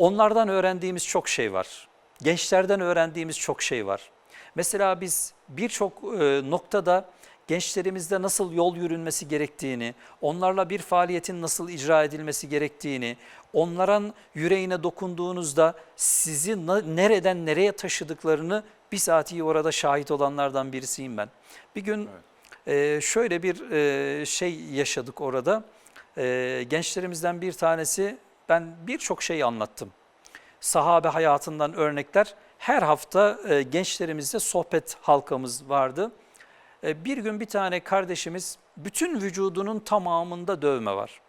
Onlardan öğrendiğimiz çok şey var. Gençlerden öğrendiğimiz çok şey var. Mesela biz birçok e, noktada gençlerimizde nasıl yol yürünmesi gerektiğini, onlarla bir faaliyetin nasıl icra edilmesi gerektiğini, onların yüreğine dokunduğunuzda sizi nereden nereye taşıdıklarını bizatihi orada şahit olanlardan birisiyim ben. Bir gün e, şöyle bir e, şey yaşadık orada. E, gençlerimizden bir tanesi, ben birçok şey anlattım. Sahabe hayatından örnekler. Her hafta e, gençlerimizde sohbet halkamız vardı. E, bir gün bir tane kardeşimiz bütün vücudunun tamamında dövme var.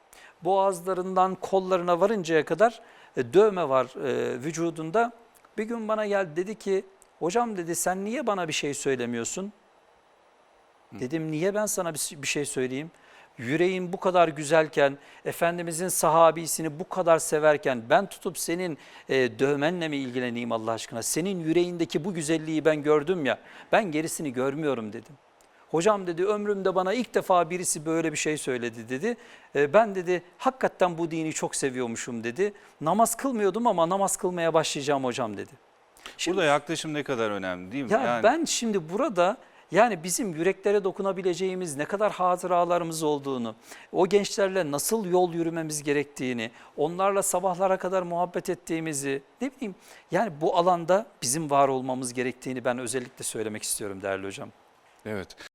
Boğazlarından kollarına varıncaya kadar e, dövme var e, vücudunda. Bir gün bana geldi dedi ki hocam dedi sen niye bana bir şey söylemiyorsun? Dedim niye ben sana bir bir şey söyleyeyim? Yüreğin bu kadar güzelken, Efendimizin sahabisini bu kadar severken ben tutup senin e, dövmenle mi ilgileneyim Allah aşkına? Senin yüreğindeki bu güzelliği ben gördüm ya, ben gerisini görmüyorum dedim. Hocam dedi ömrümde bana ilk defa birisi böyle bir şey söyledi dedi. E, ben dedi hakikaten bu dini çok seviyormuşum dedi. Namaz kılmıyordum ama namaz kılmaya başlayacağım hocam dedi. Şimdi- Burada yaklaşım ne kadar önemli değil mi? ya yani, ben şimdi burada yani bizim yüreklere dokunabileceğimiz ne kadar hatıralarımız olduğunu, o gençlerle nasıl yol yürümemiz gerektiğini, onlarla sabahlara kadar muhabbet ettiğimizi, ne bileyim yani bu alanda bizim var olmamız gerektiğini ben özellikle söylemek istiyorum değerli hocam. Evet.